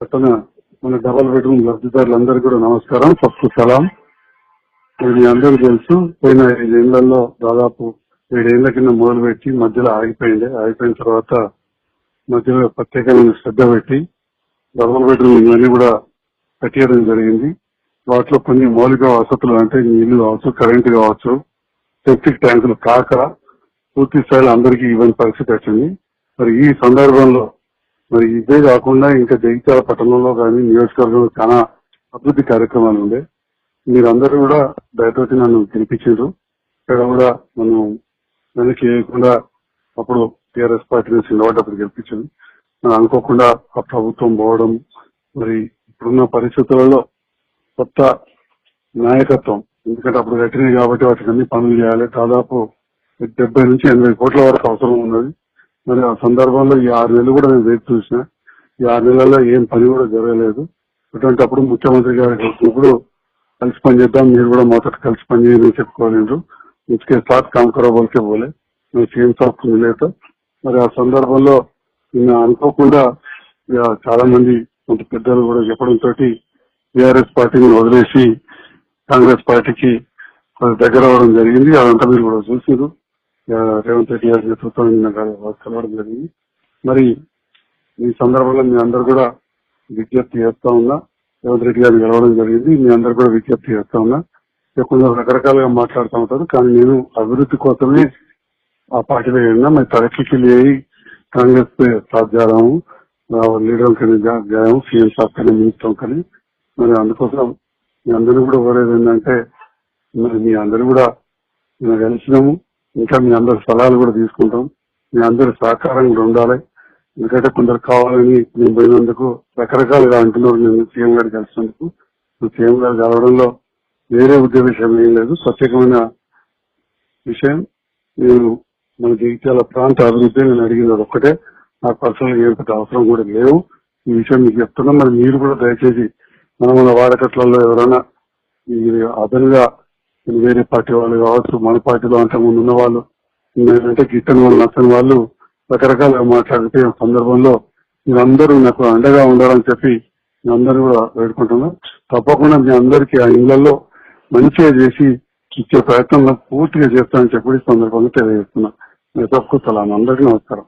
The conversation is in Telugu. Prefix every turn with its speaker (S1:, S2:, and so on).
S1: పట్టణ మన డబల్ బెడ్రూమ్ లబ్ధిదారులందరికీ కూడా నమస్కారం. ఫస్ట్ సలాం. ఇది మీ అందరికీ తెలుసు. పోయిన ఐదేళ్ళలో దాదాపు ఏడేళ్ళ కింద మొదలు పెట్టి మధ్యలో ఆగిపోయింది. ఆగిపోయిన తర్వాత మధ్యలో ప్రత్యేకమైన శ్రద్ధ పెట్టి డబల్ బెడ్రూమ్ ఇవన్నీ కూడా కట్టేయడం జరిగింది. వాటిలో కొన్ని మౌలిక వసతులు అంటే నీళ్ళు కావచ్చు కరెంటు కావచ్చు సెప్టిక్ ట్యాంకులు కాక పూర్తి స్థాయిలో అందరికీ ఇవ్వని పరిస్థితి వచ్చింది. మరి ఈ సందర్భంలో మరి ఇదే కాకుండా ఇంకా జగిత్యాల పట్టణంలో కానీ నియోజకవర్గంలో చాలా అభివృద్ధి కార్యక్రమాలు ఉండే. మీరందరూ కూడా దయతోటి నన్ను గెలిపించారు ఇక్కడ కూడా మనం వెనక్కి వేయకుండా అప్పుడు టీఆర్ఎస్ పార్టీ నుంచి నిలబడ్డప్పుడు గెలిపించారు. మనం అనుకోకుండా ఆ ప్రభుత్వం పోవడం మరి ఇప్పుడున్న పరిస్థితులలో కొత్త నాయకత్వం ఎందుకంటే అప్పుడు కట్టినాయి కాబట్టి వాటికి అన్ని పనులు చేయాలి. దాదాపు డెబ్బై నుంచి ఎనభై కోట్ల వరకు అవసరం ఉన్నది. మరి ఆ సందర్భంలో ఈ ఆరు నెలలు కూడా నేను వేచి చూసిన ఈ ఆరు నెలల్లో ఏం పని కూడా జరగలేదు అటువంటి అప్పుడు ముఖ్యమంత్రి గారికి వచ్చినప్పుడు కలిసి పని చేద్దాం మీరు కూడా మొదట కలిసి పని చేయని చెప్పుకోలేదు इसके साथ काम करो बोल के बोले मैं सीएम साहब को मिले तो మరి ఆ సందర్భంలో నిన్న అనుకోకుండా ఇక చాలా మంది కొంత పెద్దలు కూడా చెప్పడం తోటి టీఆర్ఎస్ పార్టీని వదిలేసి కాంగ్రెస్ పార్టీకి కొంత దగ్గర అవ్వడం జరిగింది అదంతా మీరు కూడా చూసారు ఇక రేవంత్ రెడ్డి గారి నేతృత్వం కలవడం జరిగింది. మరి ఈ సందర్భంలో మీ అందరు కూడా విజ్ఞప్తి చేస్తా ఉన్నా రేవంత్ రెడ్డి గారిని కలవడం జరిగింది. మీ అందరు కూడా విజ్ఞప్తి చేస్తా ఉన్నా. కొందరు రకరకాలుగా మాట్లాడుతూ ఉంటారు కానీ నేను అభివృద్ధి కోసమే ఆ పార్టీలో వెళ్ళినా మరి తరక్కి లేయి కాంగ్రెస్ సాథ్ జారాము లీడర్ కానీ గాయాము సీఎం సాబ్ కానీ మినిస్టర్ కానీ. మరి అందుకోసం మీ అందరూ కూడా కోరేది ఏంటంటే మరి మీ అందరూ కూడా కలిసినాము ఇంకా మీ అందరి సలహాలు కూడా తీసుకుంటాం. మీ అందరి సహకారం కూడా ఉండాలి. ఎందుకంటే కొందరు కావాలని నేను పోయినందుకు రకరకాలుగా అంటున్నారు. నేను సీఎం గారు కలిసినందుకు. సీఎం గారు కలవడంలో వేరే ఉద్దేశం ఏం లేదు. ప్రత్యేకమైన విషయం. నేను మన జగిత్యాల ప్రాంత అభివృద్ధి నేను అడిగిన ఒక్కటే. నాకు పర్సనల్ ఏర్పడి అవసరం కూడా లేవు. ఈ విషయం మీకు చెప్తున్నా. మరి మీరు కూడా దయచేసి మన మన వాడకట్లలో ఎవరైనా మీరు అదనంగా వేరే పార్టీ వాళ్ళు కావచ్చు మన పార్టీలో అంత ముందు ఉన్న వాళ్ళు అంటే గిట్టని వాళ్ళు నచ్చని వాళ్ళు రకరకాలుగా మాట్లాడితే సందర్భంలో మీరందరూ నాకు అండగా ఉండాలని చెప్పి మీ అందరూ కూడా వేడుకుంటున్నాం. తప్పకుండా మీ అందరికీ ఆ ఇళ్ళలో మంచిగా చేసి ఇచ్చే ప్రయత్నంలో పూర్తిగా చేస్తానని చెప్పి సందర్భంగా తెలియజేస్తున్నా. మీ తక్కువ సలాం. అందరికీ నమస్కారం.